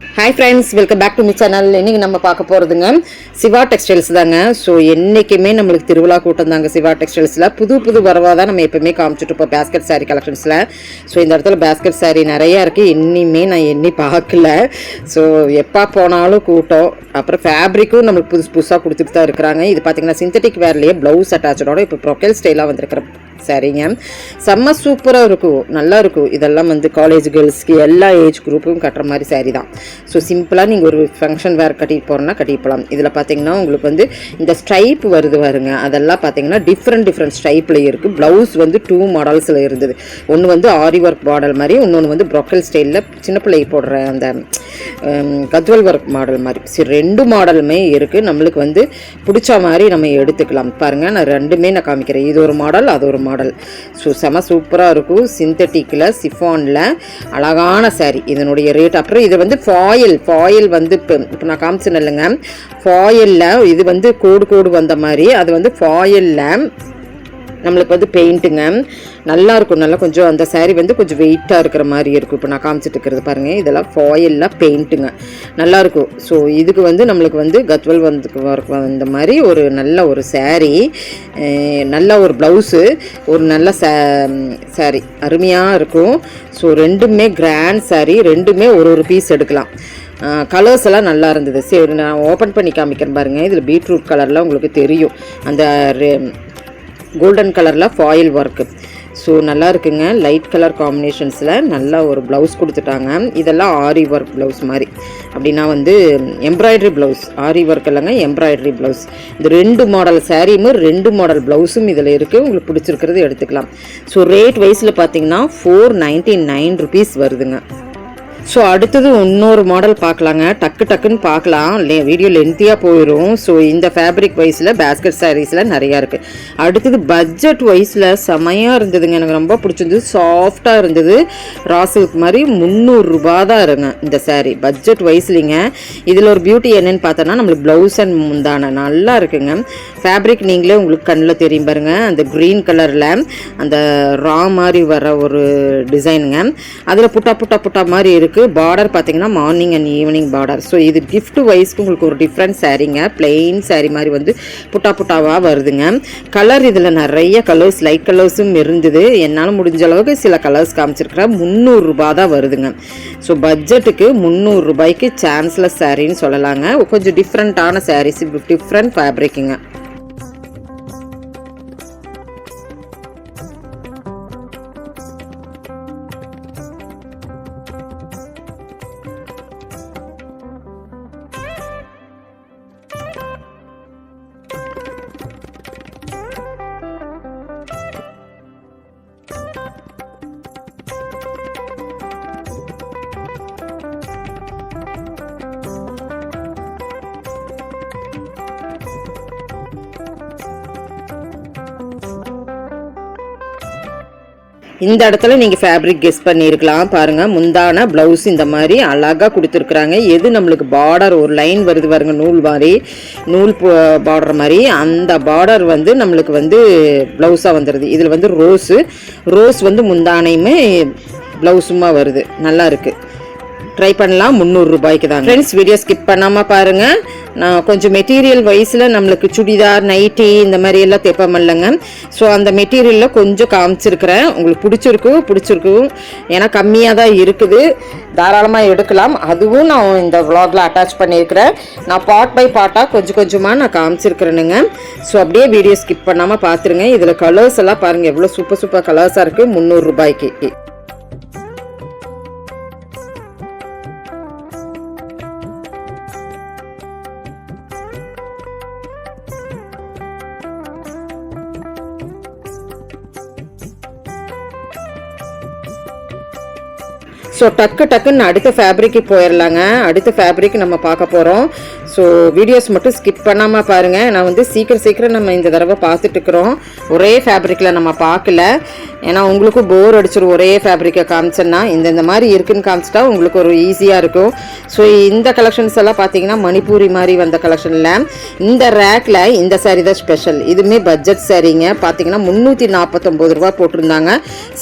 Hi friends welcome back to my channel இன்றைக்கி நம்ம பார்க்க போகிறதுங்க சிவா டெக்ஸ்டைல்ஸ் தாங்க. ஸோ என்றைக்குமே நம்மளுக்கு திருவிழா கூட்டம் தாங்க சிவா டெக்ஸ்டைல்ஸில் புது புது வரவாக தான் நம்ம எப்போவுமே காமிச்சிட்டு இருப்போம் பேஸ்கெட் சாரீ கலெக்ஷன்ஸில் ஸோ இந்த இடத்துல பேஸ்கெட் சாரீ நிறையா இருக்குது இன்னிமே நான் எண்ணி பார்க்கல. ஸோ எப்போ போனாலும் கூட்டம். அப்புறம் ஃபேப்ரிக்கும் நம்மளுக்கு புதுசு புதுசாக கொடுத்துட்டு தான் இருக்கிறாங்க. இது பார்த்தீங்கன்னா சிந்தட்டிக் வேர்லேயே ப்ளவுஸ் அட்டாச்சோட இப்போ ப்ரொக்கல் ஸ்டைலாக வந்திருக்கிற சரிங்க. செம்ம சூப்பராக இருக்கும். நல்லா இருக்கும். இதெல்லாம் வந்து காலேஜ் கேர்ள்ஸ்க்கு எல்லா ஏஜ் குரூப்பும் கட்டுற மாதிரி சாரீ தான். ஸோ சிம்பிளாக நீங்கள் ஒரு ஃபங்க்ஷன் வேறு கட்டிட்டு போகிறோன்னா கட்டிட்டு போகலாம் இதில் பார்த்தீங்கன்னா உங்களுக்கு வந்து இந்த ஸ்ட்ரைப் வருது வருங்க அதெல்லாம் பார்த்தீங்கன்னா டிஃப்ரெண்ட் டிஃப்ரெண்ட் ஸ்ட்ரைப்பில் இருக்குது ப்ளவுஸ் வந்து டூ மாடல்ஸில் இருந்தது. ஒன்று வந்து ஆரி ஒர்க் மாடல் மாதிரி இன்னொன்று வந்து ப்ரொக்கல் ஸ்டைலில் சின்ன பிள்ளைக்கு போடுற அந்த கத்வல் ஒர்க் மாடல் மாதிரி. சரி ரெண்டு மாடலுமே இருக்குது நம்மளுக்கு வந்து பிடிச்ச மாதிரி நம்ம எடுத்துக்கலாம். பாருங்கள் நான் ரெண்டுமே நான் காமிக்கிறேன். இது ஒரு மாடல் அது ஒரு மாடல் ஸோ செம சூப்பராக இருக்கும். சிந்தட்டிக்கில் சிஃபானில் அழகான saree. இதனுடைய ரேட் அப்புறம் இது வந்து ஃபாயில் ஃபாயில் வந்து இப்போ இப்போ நான் காமிச்சேன் இல்லைங்க. ஃபாயிலில் இது வந்து கோடு கோடு வந்த மாதிரி. அது வந்து ஃபாயிலில் நம்மளுக்கு வந்து பெயிண்ட்டுங்க நல்லா இருக்கும். நல்லா கொஞ்சம் அந்த சாரீ வந்து கொஞ்சம் வெயிட்டாக இருக்கிற மாதிரி இருக்கும். இப்போ நான் காமிச்சிட்டு இருக்கிறது பாருங்கள் இதெல்லாம் ஃபாயிலில் பெயிண்ட்டுங்க நல்லா இருக்கும். ஸோ இதுக்கு வந்து நம்மளுக்கு வந்து கத்வல் வந்து வந்த மாதிரி ஒரு நல்ல ஒரு சாரீ நல்ல ஒரு ப்ளவுஸு ஒரு நல்ல சே saree. அருமையாக இருக்கும். ஸோ ரெண்டுமே கிராண்ட் சாரீ ரெண்டுமே ஒரு ஒரு பீஸ் எடுக்கலாம். கலர்ஸ் எல்லாம் நல்லா இருந்தது. சரி நான் ஓப்பன் பண்ணி காமிக்கிறேன் பாருங்கள் இதில் பீட்ரூட் கலர்லாம் உங்களுக்கு தெரியும். அந்த ரெ- கோல்டன் கலரில் ஃபாயில் ஒர்க்கு ஸோ நல்லா இருக்குங்க. லைட் கலர் காம்பினேஷன்ஸில் நல்லா ஒரு ப்ளவுஸ் கொடுத்துட்டாங்க. இதெல்லாம் ஆரி ஒர்க் ப்ளவுஸ் மாதிரி. அப்படின்னா வந்து எம்ப்ராய்டரி ப்ளவுஸ் ஆரி ஒர்க் இல்லைங்க எம்ப்ராய்டரி ப்ளவுஸ் இந்த ரெண்டு மாடல் சாரீயும் ரெண்டு மாடல் ப்ளவுஸும் இதில் இருக்குது உங்களுக்கு பிடிச்சிருக்கிறது எடுத்துக்கலாம். ஸோ ரேட் வைஸில் பார்த்தீங்கன்னா ஃபோர் நைன்ட்டி நைன் ருபீஸ் வருதுங்க. ஸோ அடுத்தது இன்னொரு மாடல் பார்க்கலாங்க. டக்கு டக்குன்னு பார்க்கலாம். லே- வீடியோ லென்த்தியாக போயிடும் ஸோ இந்த ஃபேப்ரிக் வைஸில் பேஸ்கெட் சாரீஸில் நிறையா இருக்குது அடுத்தது பட்ஜெட் வைஸில் செமையாக இருந்ததுங்க. எனக்கு ரொம்ப பிடிச்சிருந்தது. சாஃப்டாக இருந்தது. ராசுக்கு மாதிரி முந்நூறுரூபா தான் இருங்க இந்த சாரீ பட்ஜெட் வைஸ்லிங்க இதில் ஒரு பியூட்டி என்னென்னு பார்த்தோன்னா நம்மளுக்கு ப்ளவுஸ் அண்ட் முந்தான நல்லா இருக்குங்க. ஃபேப்ரிக் நீங்களே உங்களுக்கு கண்ணில் தெரியும் பாருங்கள் அந்த க்ரீன் கலரில் அந்த ரா மாதிரி வர ஒரு டிசைனுங்க அதில் புட்டா புட்டா புட்டா மாதிரி இருக்குது பார்டர் பார்த்தீங்கன்னா morning and evening border so இது கிஃப்ட் வைஸ்க்கு உங்களுக்கு ஒரு டிஃப்ரெண்ட் சாரீங்க பிளெயின் சேரீ மாதிரி வந்து புட்டா புட்டாவாக வருதுங்க. கலர் இதில் நிறைய கலர்ஸ் லைட் கலர்ஸும் இருந்தது. என்னால் முடிஞ்ச அளவுக்கு சில கலர்ஸ் காமிச்சிருக்கிறேன். முந்நூறுரூபா தான் வருதுங்க. ஸோ பட்ஜெட்டுக்கு முந்நூறுரூபாய்க்கு சான்ஸ்லெஸ் சாரின்னு சொல்லலாங்க. கொஞ்சம் டிஃப்ரெண்ட்டான சாரீஸ் டிஃப்ரெண்ட் ஃபேப்ரிக்குங்க இந்த இடத்துல நீங்கள் ஃபேப்ரிக் கெஸ் பண்ணியிருக்கலாம். பாருங்கள் முந்தான ப்ளவுஸ் இந்த மாதிரி அழகாக கொடுத்துருக்குறாங்க. எது நம்மளுக்கு பார்டர் ஒரு லைன் வருது பாருங்க நூல் மாதிரி நூல் பார்டர் மாதிரி. அந்த பார்டர் வந்து நம்மளுக்கு வந்து ப்ளவுஸாக வந்துடுது இதில் வந்து ரோஸு ரோஸ் வந்து முந்தானையுமே ப்ளவுஸுமா வருது. நல்லா இருக்குது ட்ரை பண்ணலாம். முந்நூறு ரூபாய்க்கு தான் ஃப்ரெண்ட்ஸ் வீடியோ ஸ்கிப் பண்ணாமல் பாருங்கள் நான் கொஞ்சம் மெட்டீரியல் வைஸில் நம்மளுக்கு சுடிதார் நைட்டி இந்த மாதிரி எல்லாம் தைப்போம் இல்லைங்க. ஸோ அந்த மெட்டீரியலில் கொஞ்சம் காமிச்சிருக்கிறேன். உங்களுக்கு பிடிச்சிருக்கும் பிடிச்சிருக்கும் ஏன்னா கம்மியாக தான் இருக்குது. தாராளமாக எடுக்கலாம். அதுவும் நான் இந்த vlogல அட்டாச் பண்ணியிருக்கிறேன். நான் பார்ட் பை பார்ட்டாக கொஞ்சம் கொஞ்சமாக நான் காமிச்சிருக்கிறேனுங்க. ஸோ அப்படியே வீடியோ ஸ்கிப் பண்ணாமல் பார்த்துருங்க இதில் கலர்ஸ் எல்லாம் பாருங்கள் எவ்வளோ சூப்பர் சூப்பர் கலர்ஸாக இருக்குது முந்நூறு ஸோ டக்கு டக்குன்னு அடுத்த ஃபேப்ரிக்கு போயிடலாங்க அடுத்த ஃபேப்ரிக் நம்ம பார்க்க போகிறோம் ஸோ வீடியோஸ் மட்டும் ஸ்கிப் பண்ணாமல் பாருங்கள் நான் வந்து சீக்கிரம் சீக்கிரம் நம்ம இந்த தடவை பார்த்துட்டுருக்குறோம் ஒரே ஃபேப்ரிக்கில் நம்ம பார்க்கல. ஏன்னா உங்களுக்கும் போர் அடிச்சிடும் ஒரே ஃபேப்ரிக்கை காமிச்சேன்னா இந்த இந்த மாதிரி இருக்குன்னு காமிச்சிட்டா உங்களுக்கு ஒரு ஈஸியாக இருக்கும். ஸோ இந்த கலெக்ஷன்ஸ் எல்லாம் பார்த்தீங்கன்னா மணிப்பூரி மாதிரி வந்த கலெக்ஷனில் இந்த ரேக்கில் இந்த சாரீ தான் ஸ்பெஷல் இதுவுமே பட்ஜெட் சாரீங்க பார்த்தீங்கன்னா முந்நூற்றி நாற்பத்தொம்போது ரூபா போட்டிருந்தாங்க.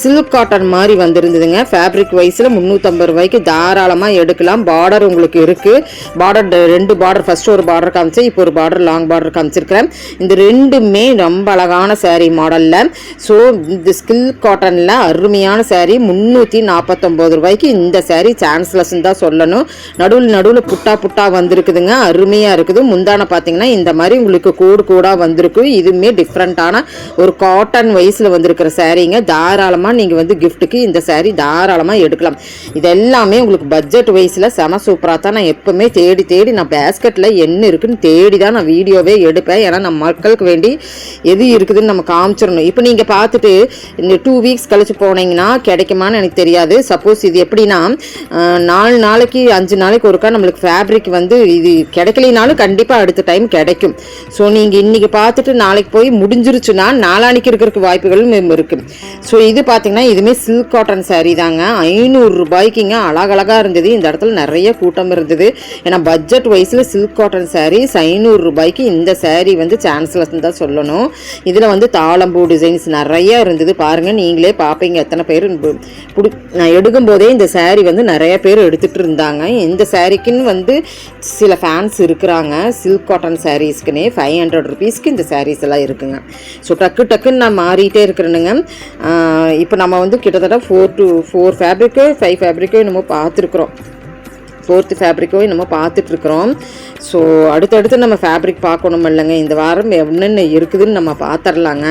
சில்க் காட்டன் மாதிரி வந்திருந்ததுங்க. ஃபேப்ரிக் வைஸில் முந்நூற்றம்பது ரூபாய்க்கு தாராளமாக எடுக்கலாம். பார்டர் உங்களுக்கு இருக்குது பார்டர் ரெண்டு பார்டர் ஃபர்ஸ்ட் ஒரு பார்டர் காமிச்சு இப்போ ஒரு பார்டர் லாங் பார்டர் காமிச்சிருக்கிறேன். இந்த ரெண்டுமே ரொம்ப அழகான சேரீ மாடலில் ஸோ இந்த ஸ்கில் காட்டனில் அருமையான சேரீ முந்நூற்றி நாற்பத்தொம்போது ரூபாய்க்கு இந்த சேரீ சான்ஸ்லெஸ்ன்னு தான் சொல்லணும். நடுவில் நடுவில் புட்டா புட்டா வந்திருக்குதுங்க. அருமையாக இருக்குது. முந்தான பார்த்தீங்கன்னா இந்த மாதிரி உங்களுக்கு கூடு கூடாக வந்திருக்கு. இதுவுமே டிஃப்ரெண்ட்டான ஒரு காட்டன் வயசில் வந்திருக்கிற சேரீங்க தாராளமாக நீங்கள் வந்து கிஃப்ட்டுக்கு இந்த சேரீ தாராளமாக எடுக்கலாம். இது எல்லாமே உங்களுக்கு பட்ஜெட் வைஸில் செம சூப்பராக தான் நான் எப்போவுமே தேடி தேடி நான் மார்க்கெட்டில் என்ன இருக்குன்னு தேடி தான் நான் வீடியோவே எடுப்பேன். ஏன்னா நம்ம மக்களுக்கு வேண்டி எது இருக்குதுன்னு நம்ம காமிச்சிடணும். இப்போ நீங்கள் பார்த்துட்டு இந்த டூ வீக்ஸ் கழிச்சு போனீங்கன்னா கிடைக்குமான்னு எனக்கு தெரியாது. சப்போஸ் இது எப்படின்னா நாலு நாளைக்கு அஞ்சு நாளைக்கு ஒருக்கா நம்மளுக்கு ஃபேப்ரிக் வந்து இது கிடைக்கலினாலும் கண்டிப்பாக அடுத்த டைம் கிடைக்கும். ஸோ நீங்கள் இன்றைக்கி பார்த்துட்டு நாளைக்கு போய் முடிஞ்சிருச்சுன்னா நாளானிக்கு இருக்கிறதுக்கு வாய்ப்புகளும் இருக்குது ஸோ இது பார்த்தீங்கன்னா இதுவுமே சில்க் காட்டன் சாரீ தாங்க. ஐநூறு ரூபாய்க்குங்க அழகழகாக இருந்தது. இந்த இடத்துல நிறைய கூட்டம் இருந்தது. ஏன்னா பட்ஜெட் வைஸில் சில்க் சில்க் காட்டன் சாரீஸ் ஐநூறு ரூபாய்க்கு இந்த சாரீ வந்து சான்ஸ்லர்ஸ் தான் சொல்லணும். இதில் வந்து தாளம்பூ டிசைன்ஸ் நிறையா இருந்தது. பாருங்கள் நீங்களே பார்ப்பீங்க எத்தனை பேர் புடி நான் எடுக்கும்போதே இந்த சாரீ வந்து நிறைய பேர் எடுத்துகிட்டு இருந்தாங்க. இந்த சாரீக்குன்னு வந்து சில ஃபேன்ஸ் இருக்கிறாங்க. சில்க் காட்டன் சாரீஸ்க்குன்னே ஃபைவ் ஹண்ட்ரட் ருபீஸ்க்கு இந்த சாரீஸ் எல்லாம் இருக்குங்க. ஸோ டக்கு டக்குன்னு நான் மாறிட்டே இருக்கிறேனுங்க. இப்போ நம்ம வந்து கிட்டத்தட்ட four to four fabric five ஃபேப்ரிக்கோ நம்ம பார்த்துருக்குறோம். ஃபோர்த்து ஃபேப்ரிக்கோ நம்ம பார்த்துட்ருக்குறோம். ஸோ அடுத்தடுத்து நம்ம ஃபேப்ரிக் பார்க்கணும் இல்லைங்க. இந்த வாரம் என்னென்ன இருக்குதுன்னு நம்ம பார்த்துடலாங்க.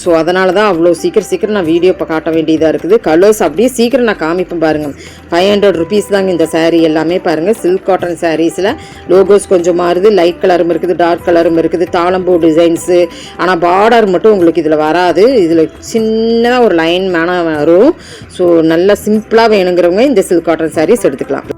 ஸோ அதனால தான் அவ்வளோ சீக்கிரம் சீக்கிரம் நான் வீடியோ இப்போ காட்ட வேண்டியதாக இருக்குது. கலர்ஸ் அப்படியே சீக்கிரம் நான் காமிப்பேன் பாருங்கள் ஃபைவ் ஹண்ட்ரட் ருபீஸ் தாங்க இந்த saree எல்லாமே பாருங்கள் சில்க் காட்டன் சாரீஸில் லோகோஸ் கொஞ்சம் மாறுது. லைட் கலரும் இருக்குது டார்க் கலரும் இருக்குது. தாளம்பூ டிசைன்ஸு ஆனால் பார்டர் மட்டும் உங்களுக்கு இதில் வராது. இதில் சின்னதாக ஒரு லைன் மேனாக வரும். ஸோ நல்லா சிம்பிளாக வேணுங்கிறவங்க இந்த சில்க் காட்டன் சாரீஸ் எடுத்துக்கலாம்.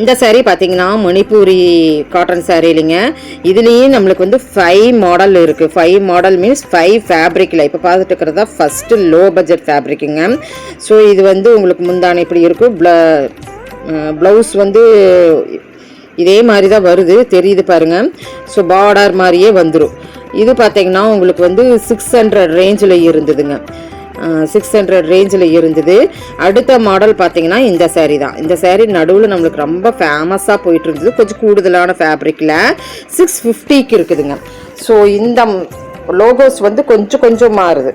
இந்த saree பார்த்தீங்கன்னா மணிப்பூரி காட்டன் சாரீலிங்க இதுலேயும் நம்மளுக்கு வந்து ஃபைவ் மாடல் இருக்குது ஃபைவ் மாடல் மீன்ஸ் ஃபைவ் ஃபேப்ரிக்கில் இப்போ பார்த்துட்டு இருக்கிறதா ஃபஸ்ட்டு லோ பட்ஜெட் ஃபேப்ரிக்குங்க ஸோ இது வந்து உங்களுக்கு முந்தான இப்படி இருக்கும் ப்ள ப்ளவுஸ் வந்து இதே மாதிரி தான் வருது. தெரியுது பாருங்க. ஸோ பார்டர் மாதிரியே வந்துடும் இது பார்த்தீங்கன்னா உங்களுக்கு வந்து சிக்ஸ் ஹண்ட்ரட் ரேஞ்சில் இருந்ததுங்க. சிக்ஸ் ஹண்ட்ரட் ரேஞ்சில் இருந்தது. அடுத்த மாடல் பார்த்தீங்கன்னா இந்த சேரீ தான். இந்த சேரீ நடுவில் நம்மளுக்கு ரொம்ப ஃபேமஸாக போயிட்டு இருந்தது கொஞ்சம் கூடுதலான ஃபேப்ரிக்கில் சிக்ஸ் ஃபிஃப்டிக்கு இருக்குதுங்க. ஸோ இந்த லோகோஸ் வந்து கொஞ்சம் கொஞ்சம் மாறுது.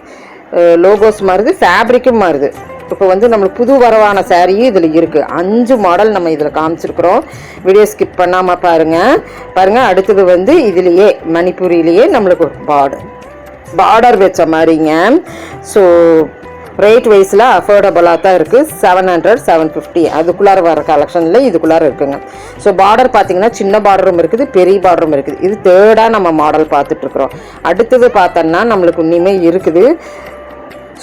லோகோஸ் மாறுது ஃபேப்ரிக்கும் மாறுது. இப்போ வந்து நம்மளுக்கு புது வரவான சேரீயும் இதில் இருக்குது அஞ்சு மாடல் நம்ம இதில் காமிச்சிருக்கிறோம். வீடியோ ஸ்கிப் பண்ணாமல் பாருங்கள் பாருங்கள் அடுத்தது வந்து இதுலேயே மணிப்பூரிலேயே நம்மளுக்கு ஒரு பார்டர் பார்டர் வச்ச மாதிரிங்க. ஸோ ரேட் வைஸில் அஃபோர்டபுளாக தான் இருக்குது செவன் ஹண்ட்ரட் செவன் ஃபிஃப்டி அதுக்குள்ளார வர கலெக்ஷனில் இதுக்குள்ளார இருக்குங்க. ஸோ பார்டர் பார்த்தீங்கன்னா சின்ன பார்டரும் இருக்குது பெரிய பார்டரும் இருக்குது. இது தேர்டாக நம்ம மாடல் பார்த்துட்ருக்குறோம் அடுத்தது பார்த்தோன்னா நம்மளுக்கு இன்னுமே இருக்குது.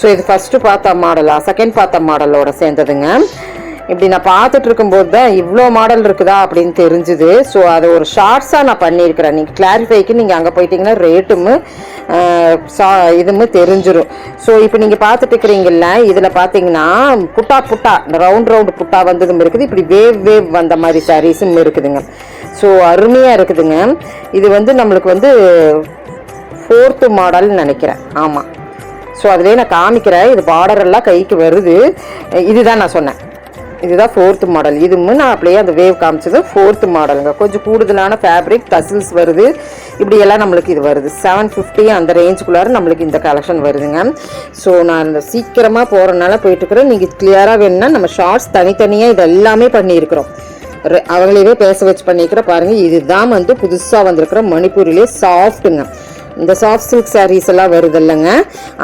ஸோ இது ஃபஸ்ட்டு பார்த்த மாடலாக செகண்ட் பார்த்த மாடலோட சேர்ந்ததுங்க. இப்படி நான் பார்த்துட்டு இருக்கும்போது தான் இவ்வளோ மாடல் இருக்குதா அப்படின்னு தெரிஞ்சுது. ஸோ அதை ஒரு ஷார்ட்ஸாக நான் பண்ணியிருக்கிறேன். நீங்கள் கிளாரிஃபைக்கு நீங்கள் அங்கே போயிட்டீங்கன்னா ரேட்டும் சா இதுமே தெரிஞ்சிடும் ஸோ இப்போ நீங்கள் பார்த்துட்டு இருக்கிறீங்கல்ல இதில் பார்த்தீங்கன்னா புட்டா புட்டா ரவுண்ட் ரவுண்டு புட்டா வந்ததும் இருக்குது. இப்படி வேவ் வேவ் வந்த மாதிரி சாரீஸும் இருக்குதுங்க. ஸோ அருமையாக இருக்குதுங்க. இது வந்து நம்மளுக்கு வந்து ஃபோர்த்து மாடல்னு நினைக்கிறேன். ஆமாம் ஸோ அதுவே நான் காமிக்கிறேன். இது பார்டர் எல்லாம் கைக்கு வருது. இதுதான் நான் சொன்னேன். இதுதான் ஃபோர்த்து மாடல் இது நான் அப்படியே அந்த வேவ் காமிச்சது ஃபோர்த்து மாடலுங்க கொஞ்சம் கூடுதலான ஃபேப்ரிக் தசில்ஸ் வருது. இப்படியெல்லாம் நம்மளுக்கு இது வருது. செவன் ஃபிஃப்டி அந்த ரேஞ்சுக்குள்ளார நம்மளுக்கு இந்த கலெக்ஷன் வருதுங்க. ஸோ நான் இந்த சீக்கிரமாக போகிறனால போயிட்டுருக்குறேன். நீங்கள் கிளியராக வேணும்னா நம்ம ஷார்ட்ஸ் தனித்தனியாக இது எல்லாமே பண்ணியிருக்கிறோம் அவங்களையவே அவங்களையே பேச வச்சு பண்ணிக்கிற பாருங்கள் இதுதான் வந்து புதுசாக வந்திருக்கிற மணிப்பூரிலே சாஃப்ட்டுங்க இந்த சாஃப்ட் சில்க் சாரீஸ் எல்லாம் வருது இல்லைங்க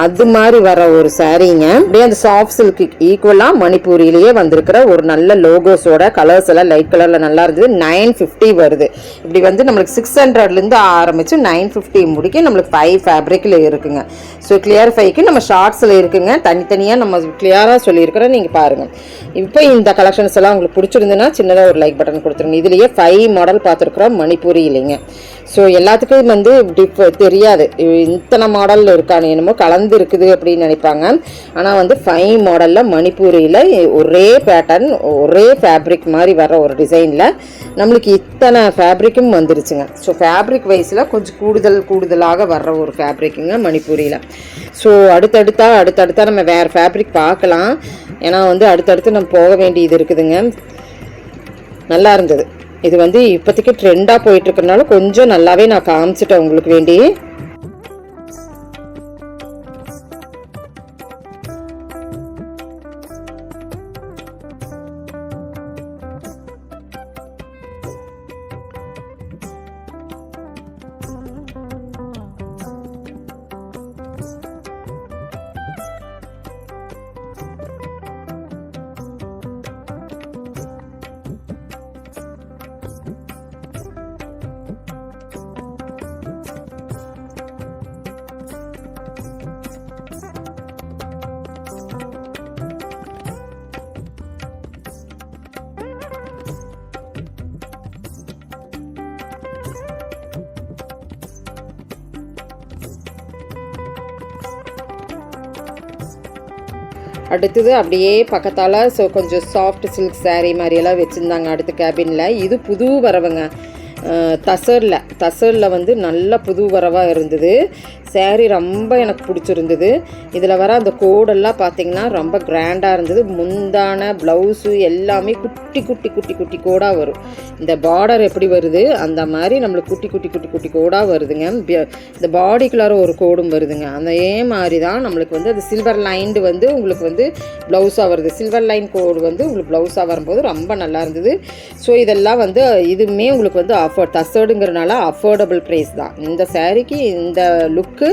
அது மாதிரி வர ஒரு சாரீங்க அப்படியே அந்த சாஃப்ட் சில்க்கு ஈக்குவலாக மணிப்பூரிலேயே வந்திருக்கிற ஒரு நல்ல லோகோஸோட கலர்ஸ் எல்லாம் லைட் கலரில் நல்லா இருந்தது. நைன் ஃபிஃப்டி வருது. இப்படி வந்து நம்மளுக்கு சிக்ஸ் ஹண்ட்ரட்லேருந்து ஆரம்பித்து நைன் ஃபிஃப்டி முடிக்க நம்மளுக்கு ஃபைவ் ஃபேப்ரிக்கில் இருக்குங்க. ஸோ கிளியர் ஃபைவ்க்கு நம்ம ஷார்ட்ஸில் இருக்குங்க. தனித்தனியாக நம்ம கிளியராக சொல்லியிருக்கிறோம் நீங்கள் பாருங்கள் இப்போ இந்த கலெக்ஷன்ஸ் எல்லாம் உங்களுக்கு பிடிச்சிருந்துன்னா சின்னதாக ஒரு லைக் பட்டன் கொடுத்துருங்க. இதுலேயே ஃபைவ் மாடல் பார்த்துருக்குறோம் மணிப்பூரி இல்லைங்க ஸோ எல்லாத்துக்கும் வந்து டிஃப் தெரியாது. இத்தனை மாடலில் இருக்கான்னு என்னமோ கலந்து இருக்குது அப்படின்னு நினைப்பாங்க. ஆனால் வந்து ஃபைவ் மாடலில் மணிப்பூரியில் ஒரே பேட்டர்ன் ஒரே ஃபேப்ரிக் மாதிரி வர ஒரு டிசைனில் நம்மளுக்கு இத்தனை ஃபேப்ரிக்கும் வந்துருச்சுங்க. ஸோ ஃபேப்ரிக் வைஸில் கொஞ்சம் கூடுதல் கூடுதலாக வர்ற ஒரு ஃபேப்ரிக்குங்க மணிப்பூரியில். ஸோ அடுத்தடுத்தா அடுத்தடுத்தா நம்ம வேறு ஃபேப்ரிக் பார்க்கலாம். ஏன்னா வந்து அடுத்தடுத்து நம்ம போக வேண்டியது இருக்குதுங்க. நல்லா இருந்தது. இது வந்து இப்போதைக்கு ட்ரெண்டாக போயிட்டுருக்கறனால கொஞ்சம் நல்லாவே நான் காமிச்சிட்டேன் உங்களுக்கு வேண்டி. அடுத்தது அப்படியே பக்கத்தால் ஸோ கொஞ்சம் சாஃப்ட் சில்க் சேரீ மாதிரியெல்லாம் வச்சுருந்தாங்க அடுத்த கேபினில் இது புது வரவுங்க. தசரில். தசரில் வந்து நல்ல புது வரவாக இருந்தது. Saree ரொம்ப எனக்கு பிடிச்சிருந்தது. இதில் வர அந்த கோடெல்லாம் பார்த்தீங்கன்னா ரொம்ப கிராண்டாக இருந்தது. முந்தான ப்ளவுஸு எல்லாமே குட்டி குட்டி குட்டி குட்டி கோடாக வரும். இந்த பார்டர் எப்படி வருது? அந்த மாதிரி நம்மளுக்கு குட்டி குட்டி குட்டி குட்டி கோடாக வருதுங்க. இந்த பாடிக்குள்ளார ஒரு கோடும் வருதுங்க. அதே மாதிரி தான் நம்மளுக்கு வந்து அது சில்வர் லைன்டு வந்து உங்களுக்கு வந்து ப்ளவுஸாக வருது. சில்வர் லைன் கோடு வந்து உங்களுக்கு ப்ளவுஸாக வரும்போது ரொம்ப நல்லா இருந்தது. ஸோ இதெல்லாம் வந்து இதுவுமே உங்களுக்கு வந்து அஃபோர்ட் தசர்டுங்கிறனால அஃபோர்டபுள் ப்ரைஸ் தான். இந்த சேரீக்கு இந்த லுக்கு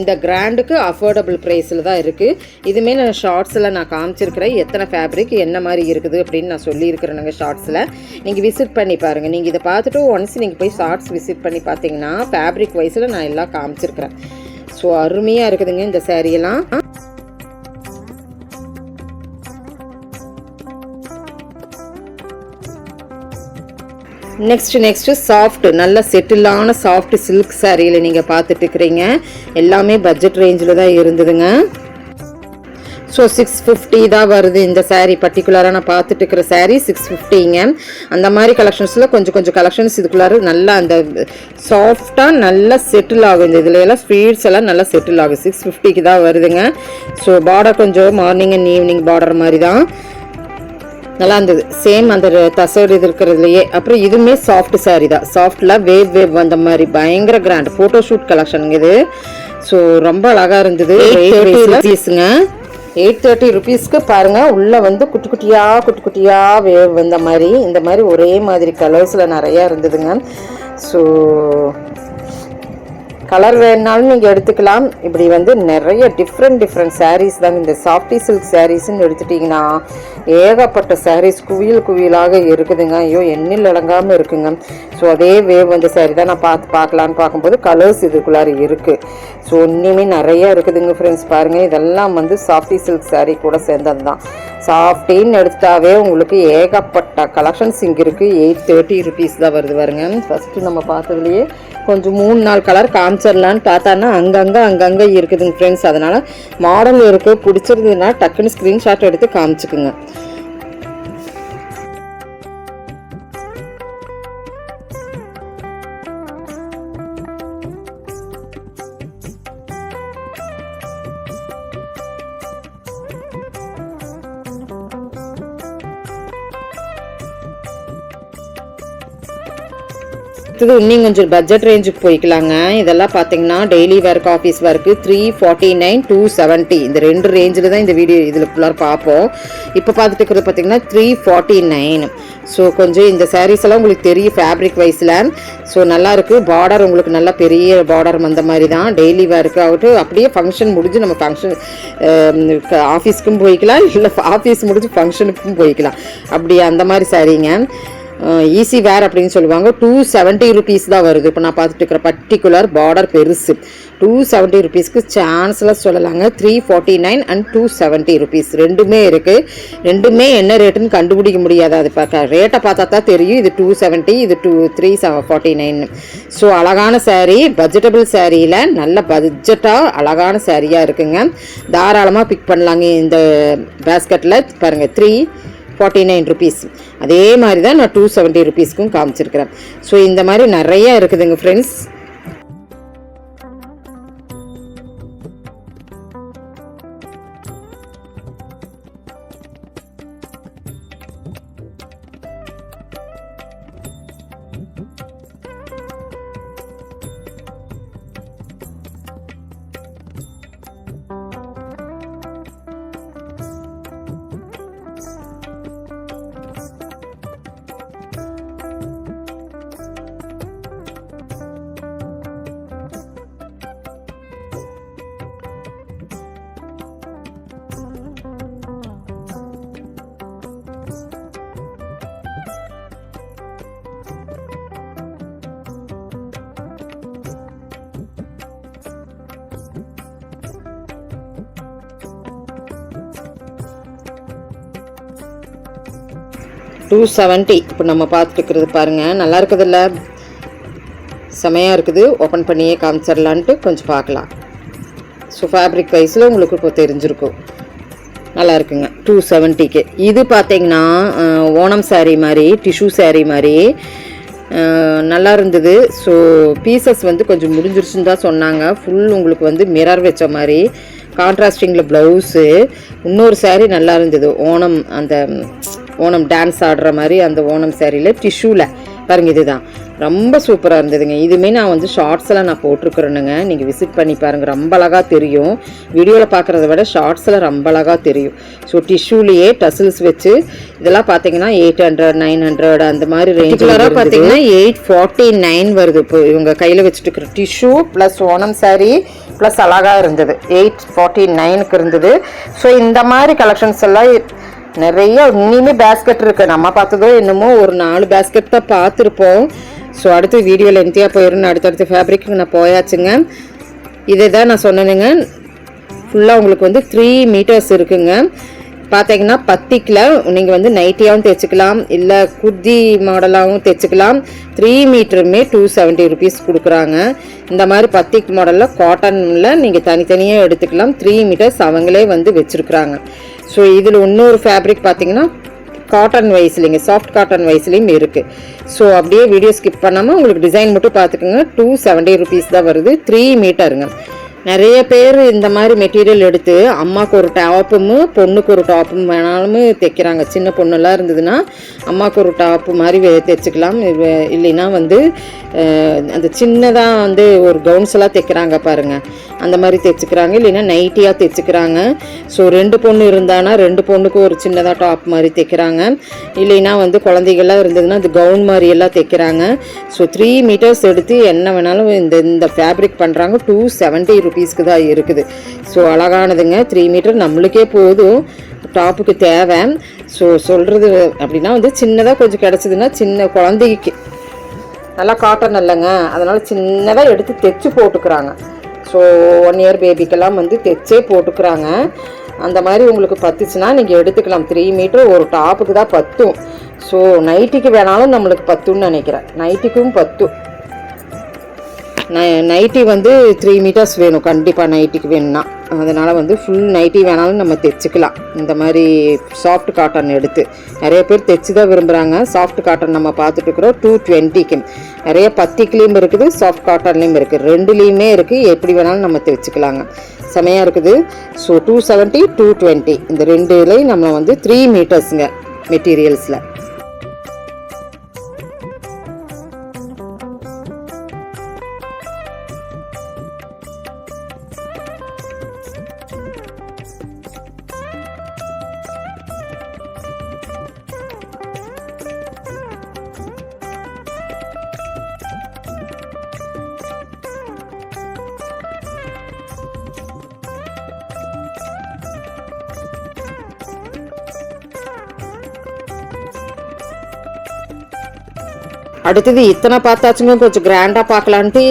இந்த கிராண்டுக்கு அஃபோர்டபுள் ப்ரைஸ் சைஸில் தான் இருக்குது இதுமே நான் ஷார்ட்ஸில் நான் காமிச்சிருக்கிறேன். எத்தனை ஃபேப்ரிக் என்ன மாதிரி இருக்குது அப்படின்னு நான் சொல்லியிருக்கிறேனுங்க ஷார்ட்ஸில் நீங்கள் விசிட் பண்ணி பாருங்கள் நீங்கள் இதை பார்த்துட்டு ஒன்ஸ் நீங்கள் போய் ஷார்ட்ஸ் விசிட் பண்ணி பார்த்தீங்கன்னா ஃபேப்ரிக் வைஸில் நான் எல்லாம் காமிச்சிருக்கிறேன். ஸோ அருமையாக இருக்குதுங்க இந்த சாரியெல்லாம் நெக்ஸ்ட் நெக்ஸ்ட்டு சாஃப்ட் நல்ல செட்டிலான சாஃப்ட் சில்க் சாரியில் நீங்கள் பார்த்துட்டு இருக்கிறீங்க எல்லாமே பட்ஜெட் ரேஞ்சில் தான் இருந்ததுங்க. ஸோ சிக்ஸ் ஃபிஃப்டி தான் வருது இந்த சாரீ பர்டிகுலராக நான் பார்த்துட்டு இருக்கிற சாரீ சிக்ஸ் ஃபிஃப்டிங்க அந்த மாதிரி கலெக்ஷன்ஸில் கொஞ்சம் கொஞ்சம் கலெக்ஷன்ஸ் இதுக்குள்ளார நல்லா அந்த சாஃப்டாக நல்லா செட்டில் ஆகும் இந்த இதுல எல்லாம் ஸ்பீட்ஸ் எல்லாம் நல்லா செட்டில் ஆகும் சிக்ஸ் ஃபிஃப்டிக்கு தான் வருதுங்க. ஸோ பார்டர் கொஞ்சம் மார்னிங் அண்ட் ஈவினிங் பார்டர் மாதிரி தான். நல்லா இருந்தது சேம் அந்த தசோடு இது இருக்கிறதுலையே அப்புறம் இதுவுமே சாஃப்ட் saree தான். சாஃப்டில் வேவ் வேவ் வந்த மாதிரி பயங்கர கிராண்ட் ஃபோட்டோ ஷூட் கலெக்ஷனுங்க இது. ஸோ ரொம்ப அழகாக இருந்தது. ருபீஸுங்க எயிட் தேர்ட்டி ருபீஸ்க்கு பாருங்கள் உள்ளே வந்து குட்டி குட்டியாக குட்டி குட்டியாக வேவ் வந்த மாதிரி. இந்த மாதிரி ஒரே மாதிரி கலர்ஸில் நிறையா இருந்ததுங்க. ஸோ கலர் வேணுனாலும் நீங்கள் எடுத்துக்கலாம். இப்படி வந்து நிறைய டிஃப்ரெண்ட் டிஃப்ரெண்ட் sarees தாங்க. இந்த சாஃப்டி சில்க் சாரீஸ்ன்னு எடுத்துட்டிங்கன்னா ஏகப்பட்ட சாரீஸ் குவியல் குவியலாக இருக்குதுங்க. ஐயோ எண்ணில் அடங்காமல் இருக்குங்க. ஸோ அதே வேவ் வந்த சாரீ தான் நான் பார்த்து பார்க்கலான்னு பார்க்கும்போது கலர்ஸ் இதுக்குள்ளார இருக்குது ஸோ இன்னுமே நிறையா இருக்குதுங்க ஃப்ரெண்ட்ஸ் பாருங்கள் இதெல்லாம் வந்து சாஃப்டி சில்க் சாரீ கூட சேர்ந்தது தான். சாஃப்டின்னு எடுத்துட்டாவே உங்களுக்கு ஏகப்பட்ட கலெக்ஷன்ஸ் இங்கே இருக்குது எயிட் தேர்ட்டி ருபீஸ் தான் வருது பாருங்க. ஃபஸ்ட்டு நம்ம பார்த்ததுலையே கொஞ்சம் மூணு நாலு கலர் காமிச்சிடலான்னு பார்த்தான்னா அங்கங்கே அங்கங்கே இருக்குதுங்க ஃப்ரெண்ட்ஸ் அதனால் மாடல் இருக்குது பிடிச்சிருந்ததுன்னா டக்குன்னு ஸ்க்ரீன்ஷாட் எடுத்து காமிச்சுக்குங்க. அடுத்தது இன்னும் கொஞ்சம் பட்ஜெட் ரேஞ்சுக்கு போய்க்கலாங்க. இதெல்லாம் பார்த்தீங்கன்னா daily work office work three forty nine two seventy இந்த ரெண்டு ரேஞ்சில் தான் இந்த வீடியோ இதில் ஃபுல்லாக பார்ப்போம் இப்போ பார்த்துட்டு இருக்கிறது பார்த்தீங்கன்னா த்ரீ ஃபார்ட்டி நைன் ஸோ கொஞ்சம் இந்த சாரீஸ் எல்லாம் உங்களுக்கு தெரியும் ஃபேப்ரிக் வைஸில் ஸோ நல்லாயிருக்கு பார்டர் உங்களுக்கு நல்லா பெரிய பார்டர் வந்த மாதிரி தான். டெய்லி ஒர்க் ஆகிட்டு அப்படியே ஃபங்க்ஷன் முடிஞ்சு நம்ம ஃபங்க்ஷன் ஆஃபீஸ்க்கும் போய்க்கலாம் இல்லை ஆஃபீஸ் முடிஞ்சு ஃபங்க்ஷனுக்கும் போய்க்கலாம். அப்படி அந்த மாதிரி சாரீங்க ஈஸி வேர் அப்படின்னு சொல்லுவாங்க. டூ செவன்ட்டி ருபீஸ் தான் வருது. இப்போ நான் பார்த்துட்டு இருக்கிற பர்டிகுலர் பார்டர் பெருசு. டூ செவன்ட்டி ருபீஸ்க்கு சான்ஸ்லாம் சொல்லலாங்க. Three forty nine and two seventy rupees ரெண்டுமே இருக்குது ரெண்டுமே என்ன ரேட்டுன்னு கண்டுபிடிக்க முடியாது. அது பார்க்க ரேட்டை பார்த்தா தான் தெரியும். இது டூ செவன்ட்டி இது two three forty nine so அழகான சேரீ பட்ஜெட்டபிள் சேரீயில் நல்ல பட்ஜெட்டாக அழகான சேரீயாக இருக்குங்க. தாராளமாக பிக் பண்ணலாங்க இந்த பேஸ்கெட்டில் பாருங்கள் த்ரீ ஃபார்ட்டி நைன் ருபீஸ் அதே மாதிரி தான் நான் டூ செவன்ட்டி ருபீஸ்க்கும் காமிச்சிருக்கிறேன். ஸோ இந்த மாதிரி நிறையா இருக்குதுங்க ஃப்ரெண்ட்ஸ் டூ செவன்ட்டி இப்போ நம்ம பார்த்துட்டுருக்கிறது பாருங்கள் நல்லா இருக்குதுல்ல செமையாக இருக்குது ஓப்பன் பண்ணியே காமிச்சிடலான்ட்டு கொஞ்சம் பார்க்கலாம். ஸோ ஃபேப்ரிக் வைஸில் உங்களுக்கு இப்போ தெரிஞ்சிருக்கும். நல்லா இருக்குங்க டூ செவன்ட்டிக்கு இது பார்த்தீங்கன்னா ஓணம் சேரீ மாதிரி டிஷ்யூ saree மாதிரி நல்லா இருந்தது ஸோ பீசஸ் வந்து கொஞ்சம் முடிஞ்சிருச்சுன்னு தான் சொன்னாங்க. ஃபுல் உங்களுக்கு வந்து மிரர் வச்ச மாதிரி கான்ட்ராஸ்டிங்கில் ப்ளவுஸு இன்னொரு சேரீ நல்லா இருந்தது ஓணம் அந்த ஓணம் டான்ஸ் ஆடுற மாதிரி அந்த ஓணம் சாரியில் டிஷ்யூவில் பாருங்க இதுதான். ரொம்ப சூப்பராக இருந்ததுங்க. இதுவுமே நான் வந்து ஷார்ட்ஸில் நான் போட்டிருக்கிறேனுங்க. நீங்கள் விசிட் பண்ணி பாருங்கள் ரொம்ப அழகாக தெரியும். வீடியோவில் பார்க்குறத விட ஷார்ட்ஸில் ரொம்ப அழகாக தெரியும். ஸோ டிஷ்யூலேயே டசில்ஸ் வச்சு இதெல்லாம் பார்த்தீங்கன்னா எயிட் ஹண்ட்ரட் நைன் ஹண்ட்ரட் அந்த மாதிரி ரேஞ்சுலராக பார்த்தீங்கன்னா எயிட் ஃபார்ட்டி நைன் வருது. இப்போ இவங்க கையில் வச்சுட்டு இருக்கிற tissue plus Onam saree plus அழகாக இருந்தது. எயிட் ஃபார்ட்டி நைனுக்கு இருந்தது. ஸோ இந்த மாதிரி கலெக்ஷன்ஸ் எல்லாம் நிறைய இன்னுமே பேஸ்கெட் இருக்கு. நம்ம பார்த்ததோ என்னமோ ஒரு நாலு பேஸ்கெட் தான் பார்த்துருப்போம். ஸோ அடுத்து வீடியோ லென்த்தியாக போயிருந்து அடுத்தடுத்த ஃபேப்ரிக்கு நான் போயாச்சுங்க. இதை தான் நான் சொன்னேனுங்க. ஃபுல்லாக உங்களுக்கு வந்து த்ரீ மீட்டர்ஸ் இருக்குங்க. பார்த்தீங்கன்னா பத்திக்கில் நீங்கள் வந்து நைட்டியாகவும் தைச்சிக்கலாம் இல்லை குர்தி மாடலாகவும் தைச்சிக்கலாம் த்ரீ மீட்டருமே டூ செவன்ட்டி ருபீஸ் கொடுக்குறாங்க. இந்த மாதிரி பத்திக் மாடலில் காட்டனில் நீங்கள் தனித்தனியாக எடுத்துக்கலாம். த்ரீ மீட்டர்ஸ் அவங்களே வந்து வச்சுருக்குறாங்க. ஸோ இதில் இன்னொரு ஃபேப்ரிக் பார்த்தீங்கன்னா காட்டன் வைஸ்லிங்க சாஃப்ட் காட்டன் வைஸ்லேயும் இருக்குது ஸோ அப்படியே வீடியோ ஸ்கிப் பண்ணாமல் உங்களுக்கு டிசைன் மட்டும் பார்த்துக்கோங்க. டூ செவன்ட்டி ருபீஸ் தான் வருது. த்ரீ மீட்டருங்க நிறைய பேர் இந்த மாதிரி மெட்டீரியல் எடுத்து அம்மாவுக்கு ஒரு டாப்பும் பொண்ணுக்கு ஒரு டாப்பும் வேணாலும் தைக்கிறாங்க. சின்ன பொண்ணுலாம் இருந்ததுன்னா அம்மாவுக்கு ஒரு டாப்பு மாதிரி வே- இல்லைன்னா வந்து அந்த சின்னதாக வந்து ஒரு கவுன்ஸ் எல்லாம் தைக்கிறாங்க பாருங்கள் அந்த மாதிரி தைச்சிக்கிறாங்க. இல்லைன்னா நைட்டியாக தைச்சிக்கிறாங்க. ஸோ ரெண்டு பொண்ணு இருந்தானா ரெண்டு பொண்ணுக்கு ஒரு சின்னதாக டாப் மாதிரி தைக்கிறாங்க. இல்லைன்னா வந்து குழந்தைகள்லாம் இருந்ததுன்னா அது கவுன் மாதிரி எல்லாம் தைக்கிறாங்க. ஸோ த்ரீ மீட்டர்ஸ் எடுத்து என்ன வேணாலும் இந்த இந்த ஃபேப்ரிக் பண்ணுறாங்க டூ செவன்ட்டி பீஸ்க்கு தான் இருக்குது. ஸோ அழகானதுங்க. த்ரீ மீட்டர் நம்மளுக்கே போதும். டாப்புக்கு தேவை. ஸோ சொல்கிறது அப்படின்னா வந்து சின்னதாக கொஞ்சம் கிடச்சிதுன்னா சின்ன குழந்தைக்கு. நல்லா காட்டன் இல்லைங்க. அதனால் சின்னதாக எடுத்து தைச்சு போட்டுக்கிறாங்க. ஸோ ஒன் இயர் பேபிக்கெல்லாம் வந்து தைச்சே போட்டுக்கிறாங்க. அந்த மாதிரி உங்களுக்கு பத்துச்சுன்னா நீங்கள் எடுத்துக்கலாம். த்ரீ மீட்டர் ஒரு டாப்புக்கு தான் பத்தும். ஸோ நைட்டுக்கு வேணாலும் நம்மளுக்கு பத்துன்னு நினைக்கிறேன். நைட்டுக்கும் பத்தும். நைட்டி வந்து த்ரீ மீட்டர்ஸ் வேணும். கண்டிப்பாக நைட்டிக்கு வேணும்னா. அதனால் வந்து ஃபுல் நைட்டி வேணாலும் நம்ம தைச்சிக்கலாம். இந்த மாதிரி சாஃப்ட் காட்டன் எடுத்து. நிறைய பேர் தைச்சி தான் விரும்புகிறாங்க சாஃப்ட் காட்டன் நம்ம பார்த்துட்ருக்குறோம் டூ டுவெண்ட்டிக்கு நிறைய பத்திக்குலேயும் இருக்குது சாஃப்ட் காட்டன்லேயும் இருக்குது. ரெண்டுலேயுமே இருக்குது எப்படி வேணாலும் நம்ம தைச்சிக்கலாங்க. செமையாக இருக்குது. So two seventy two twenty இந்த ரெண்டுலேயும் நம்ம வந்து த்ரீ மீட்டர்ஸுங்க மெட்டீரியல்ஸில் அடுத்தது இத்தனை பார்த்தாச்சுங்க கொஞ்சம் கிராண்டாக பார்க்கலான்ட்டு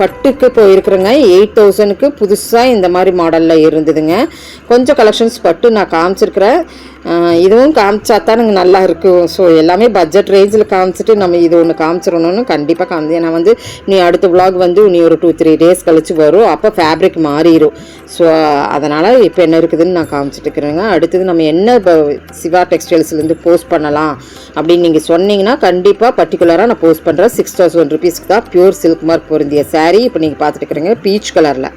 பட்டுக்கு போயிருக்கிறேங்க. எயிட் தௌசண்ட்க்கு புதுசாக இந்த மாதிரி மாடலில் இருந்ததுங்க. கொஞ்சம் கலெக்ஷன்ஸ் பட்டு நான் காமிச்சிருக்கிறேன். இதுவும் காமிச்சா தான் எனக்கு நல்லா இருக்கும். ஸோ எல்லாமே பட்ஜெட் ரேஞ்சில் காமிச்சிட்டு நம்ம இது ஒன்று காமிச்சிடணும்னு கண்டிப்பாக காமிச்சு ஏன்னா வந்து நீ அடுத்த விளாக் வந்து நீ ஒரு டூ த்ரீ டேஸ் கழிச்சு வரும். அப்போ ஃபேப்ரிக் மாறிடும் ஸோ அதனால் இப்போ என்ன இருக்குதுன்னு நான் காமிச்சிட்டு இருக்கிறேங்க. அடுத்தது நம்ம என்ன இப்போ சிவா டெக்ஸ்டைல்ஸ்லேருந்து போஸ்ட் பண்ணலாம் அப்படின்னு நீங்கள் சொன்னீங்கன்னா கண்டிப்பாக பர்டிகுலராக நான் போஸ்ட் பண்ணுறேன் சிக்ஸ் தௌசண்ட் ருபீஸ்க்கு தான் பியூர் சில்க் மார்க் பொருந்திய saree இப்போ நீங்கள் பார்த்துட்டு இருக்கிறீங்க பீச் கலரில்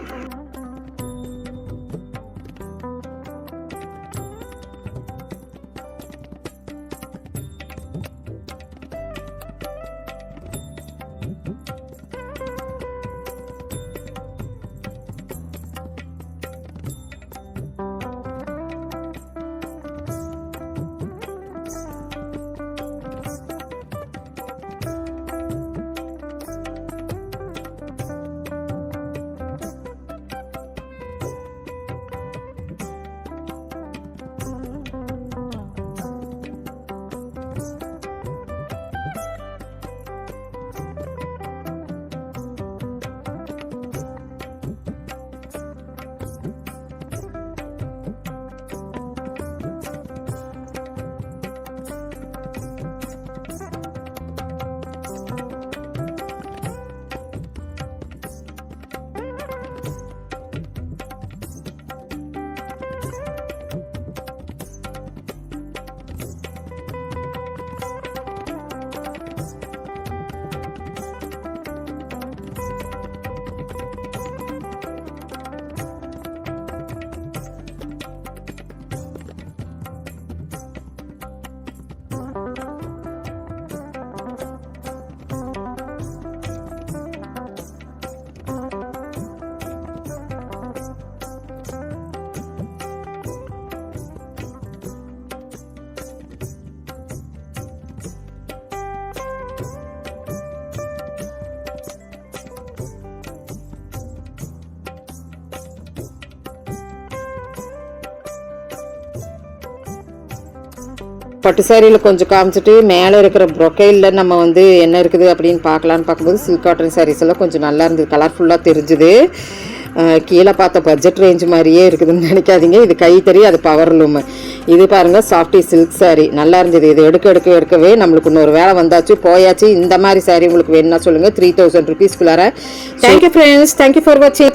பட்டு சாரியில் கொஞ்சம் காமிச்சிட்டு மேலே இருக்கிற ப்ரொக்கைல நம்ம வந்து என்ன இருக்குது அப்படின்னு பார்க்கலான்னு பார்க்கும்போது சில்க் காட்டன் சாரீஸ் எல்லாம் கொஞ்சம் நல்லா இருந்தது கலர்ஃபுல்லாக தெரிஞ்சுது. கீழே பார்த்த பட்ஜெட் ரேஞ்ச் மாதிரியே இருக்குதுன்னு நினைக்காதீங்க. இது கைத்தறி அது பவர் லூம் இது பாருங்கள் சாஃப்டி சில்க் சாரீ நல்லா இருந்தது. இது எடுக்க எடுக்க எடுக்கவே நம்மளுக்கு இன்னொரு வேலை வந்தாச்சு போயாச்சு. இந்த மாதிரி சாரீ உங்களுக்கு வேணும்னா சொல்லுங்கள் three thousand ருபீஸ்க்குள்ளார thank you friends thank you for வாட்சிங்